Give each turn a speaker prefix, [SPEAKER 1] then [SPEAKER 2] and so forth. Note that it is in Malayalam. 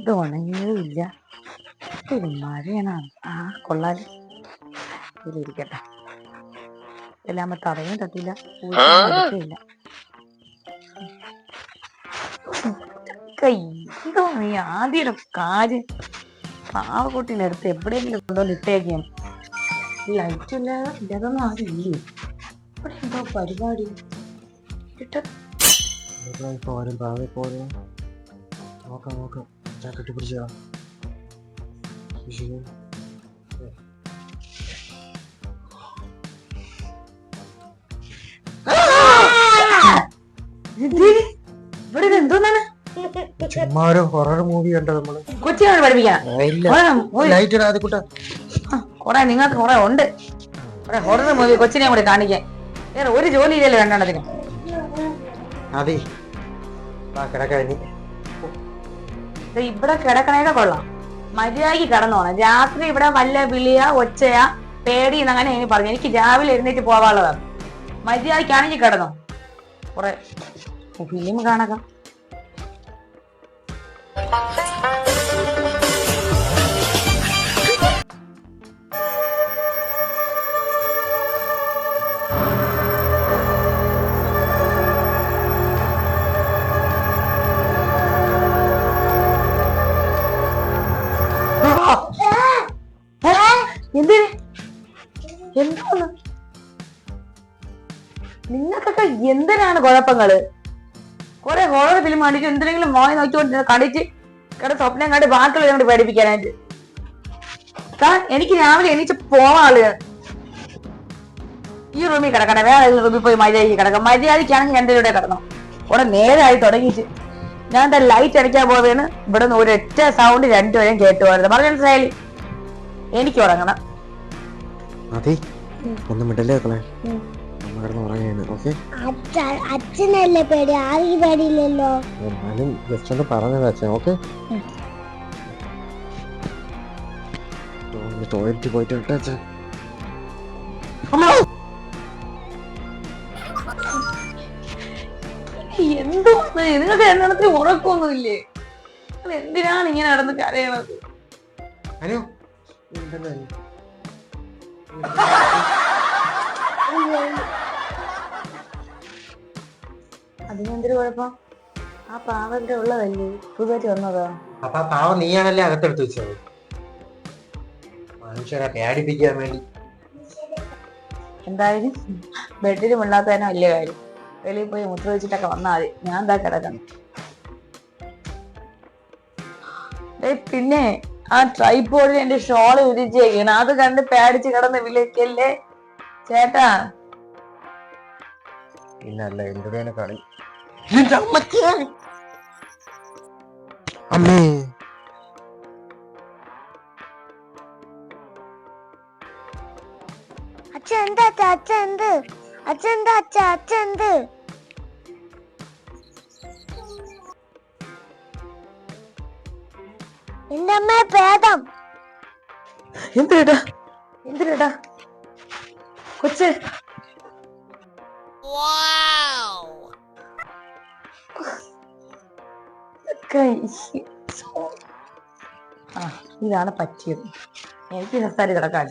[SPEAKER 1] ഇത് ഉണങ്ങിയതുമില്ല ഇത് മഴയാണ്. ആ കൊള്ളാൽ ഇതിലിരിക്കട്ടെ. ഇതെല്ലാം തറയും തട്ടില്ല ഇല്ല ആദ്യം കാര്യം. പാവക്കുട്ടീനടുത്ത് എവിടെയെങ്കിലും കൊണ്ടുവന്ന് ഇട്ടേക്കാം ലൈറ്റ് ഇല്ലാതെ ഇതൊന്നും ആരും ഇല്ലേ ഇവിടെ എന്തോ പരിപാടി. ഇട്ട
[SPEAKER 2] പോരും താഴെ പോലെ നോക്കാം നോക്കാം.
[SPEAKER 1] എന്തിന്? ഇവിടെ ഇത് എന്തോന്നാണ്
[SPEAKER 2] ചുമ്മാ ഒരു ഹൊറർ മൂവി കണ്ടത് നമ്മൾ.
[SPEAKER 1] കൊച്ചിനോട്
[SPEAKER 2] ഇല്ല. ലൈറ്റ് ഇടാതെ കുട്ട
[SPEAKER 1] കൊറേ നിങ്ങൾക്ക് കൊറേ ഉണ്ട്. കൊറേ ഹൊറർ മൂവി കൊച്ചിനെ കൂടെ കാണിക്കാൻ. വേറെ ഒരു ജോലി ഇല്ലല്ലോ രണ്ടെണ്ണത്തിന്.
[SPEAKER 2] അതെ.
[SPEAKER 1] ദേ ഇവിടെ കിടക്കണേടെ കൊള്ളാം. മര്യാദയ്ക്ക് കിടന്നോണം രാത്രി ഇവിടെ വല്ല വിളിയ ഒച്ചയാ പേടി അങ്ങനെ ഇനി പറഞ്ഞു. എനിക്ക് രാവിലെ എഴുന്നേറ്റ് പോവാനുള്ളതാണ്. മര്യാദക്കാണെങ്കിൽ കിടന്നോ. കൊറേ. ഫിലിം കാണാം. എന്തിന് എന്താണ്? നിങ്ങൾക്കൊക്കെ എന്തിനാണ് കുഴപ്പങ്ങൾ? കുറെ ഹോറർ ഫിലിം കാണിച്ച് എന്തിനെങ്കിലും മോയി നോക്കിക്കൊണ്ട് കണ്ടിട്ട് കട സ്വപ്നം കണ്ട് ബാക്കിയുള്ളവരോട് പേടിപ്പിക്കാനായിട്ട്. കാ എനിക്ക് രാവിലെ എണീച്ച് പോവാൾ. ഈ റൂമിൽ കിടക്കണേ വേറെ ഏതെങ്കിലും റൂമിൽ പോയി മര്യാദയ്ക്ക് കിടക്കാം. മര്യാദയ്ക്കാണെങ്കിൽ എന്റെ കൂടെ കിടക്കണം ഉടനെ നേരായി തുടങ്ങിയിട്ട്. ഞാൻ എന്താ ലൈറ്റ് അടിക്കാൻ പോവേണ് ഇവിടെ നിന്ന് ഒരൊറ്റ സൗണ്ട് രണ്ടുപേരും കേട്ടു പോയത് പറഞ്ഞു മനസ്സിലായി എനിക്ക് ഉറങ്ങണം.
[SPEAKER 2] അതെ ഒന്നും മിണ്ടല്ലേ മക്കളെ? നമ്മ കിടന്ന് ഉറങ്ങുകയാണ് ഓക്കെ?
[SPEAKER 3] അച്ഛനല്ലേ പേടി? ആർക്ക് പേടിയില്ലല്ലോ.
[SPEAKER 2] എന്നാലും ജസ്റ്റ് ഒന്ന് പറഞ്ഞത് അച്ഛൻ ഓക്കെ? ടോയ്ലറ്റിൽ പോയിട്ട് വിട്ടേ അച്ഛൻ.
[SPEAKER 1] എന്തോ നിങ്ങൾക്ക് എണ്ണത്തിന് ഉറക്കൊന്നുമില്ലേ എന്തിനാണ് ഇങ്ങനെ നടന്ന് കരയണത്
[SPEAKER 2] അനു ഉണ്ടല്ലോ
[SPEAKER 1] അതിനെന്തൊരു കുഴപ്പം? ആ പാവന്റെ ഉള്ളതല്ലേ? പുതുതായിട്ട് വന്നതാ.
[SPEAKER 2] അപ്പൊ ആ പാവം നീയാണല്ലേ അകത്തെടുത്ത് വെച്ചത്? മനുഷ്യനെ പേടിപ്പിക്കാൻ വേണ്ടി.
[SPEAKER 1] എന്തായാലും ബെഡിൽ മുള്ളാത്ത തന്നെ വലിയ കാര്യം. വെളിയിൽ പോയി മുത്ര വെച്ചിട്ടൊക്കെ വന്നാൽ മതി. ഞാൻ എന്താ കിടക്കണം? പിന്നെ ആ ട്രൈപ്പോഡിൽ എന്റെ ഷോൾ വിരിച്ചേക്കണം അത് കണ്ട് പേടിച്ച് കിടന്ന് വിളിക്കല്ലേ? ചേട്ടാ.
[SPEAKER 2] പിന്നല്ല എന്തുടേനെ കളി? അമ്മേ.
[SPEAKER 3] അച്ഛൻ എന്താ അച്ഛ അച്ഛൻ എന്ത്? അച്ഛൻ എന്താ അച്ഛ അച്ഛൻ എന്ത്? എന്റെ അമ്മയെ
[SPEAKER 1] കൊച്ച്. ഇതാണ് പറ്റിയത്. എനിക്ക് സംസാരി കിടക്കാൻ